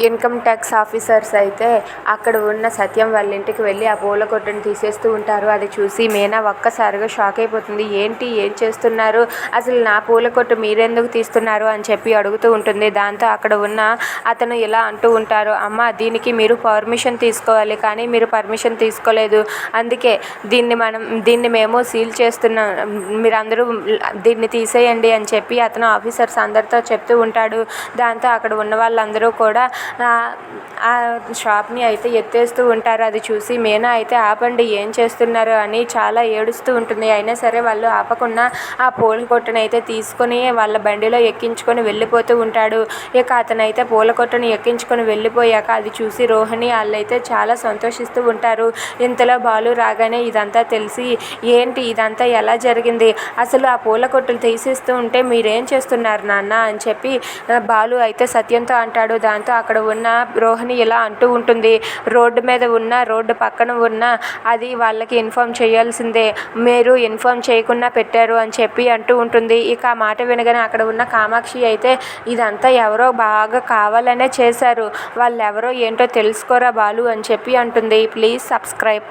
Income tax officers అయితే అక్కడ ఉన్న సత్యం వాళ్ళ ఇంటికి వెళ్ళి ఆ పూల కొట్టును తీసేస్తూ ఉంటారు. అది చూసి మీనా ఒక్కసారిగా షాక్ అయిపోతుంది. ఏంటి? ఏం చేస్తున్నారు? అసలు నా పూల కొట్టు మీరెందుకు తీస్తున్నారు? అని చెప్పి అడుగుతూ ఉంటుంది. దాంతో అక్కడ ఉన్న అతను ఇలా అంటూ ఉంటారు. అమ్మ దీనికి మీరు పర్మిషన్ తీసుకోవాలి కానీ మీరు పర్మిషన్ తీసుకోలేదు. అందుకే దీన్ని మనం దీన్ని మేము సీల్ చేస్తున్నాం మీరందరూ దీన్ని తీసేయండి అని చెప్పి అతను ఆఫీసర్స్ అందరితో చెప్తూ ఉంటాడు. దాంతో అక్కడ ఉన్న వాళ్ళందరూ కూడా ఆ షాప్ని అయితే ఎత్తేస్తూ ఉంటారు. అది చూసి మీనా అయితే ఆపండి ఏం చేస్తున్నారు అని చాలా ఏడుస్తూ ఉంటుంది. అయినా సరే వాళ్ళు ఆపకుండా ఆ పూల కొట్టును అయితే తీసుకొని వాళ్ళ బండిలో ఎక్కించుకొని వెళ్ళిపోతూ ఉంటాడు. ఇక అతనైతే పూల కొట్టుని ఎక్కించుకొని వెళ్ళిపోయాక అది చూసి రోహిణి వాళ్ళైతే చాలా సంతోషిస్తూ ఉంటారు. ఇంతలో బాలు రాగానే ఇదంతా తెలిసి ఏంటి ఇదంతా ఎలా జరిగింది? అసలు ఆ పూల కొట్టులు తీసేస్తూ ఉంటే మీరేం చేస్తున్నారు నాన్న? అని చెప్పి బాలు అయితే సత్యంతో అంటాడు. దాంతో అక్కడ అక్కడ ఉన్న రోహిణి ఇలా అంటూ ఉంటుంది రోడ్డు మీద ఉన్న రోడ్డు పక్కన ఉన్న అది వాళ్ళకి ఇన్ఫామ్ చేయాల్సిందే మీరు ఇన్ఫామ్ చేయకుండా పెట్టారు అని చెప్పి అంటూ ఉంటుంది. ఇక ఆ మాట వినగానే అక్కడ ఉన్న కామాక్షి అయితే ఇదంతా ఎవరో బాగా కావాలనే చేశారు వాళ్ళు ఎవరో ఏంటో తెలుసుకోరా బాలు అని చెప్పి అంటుంది. Please subscribe.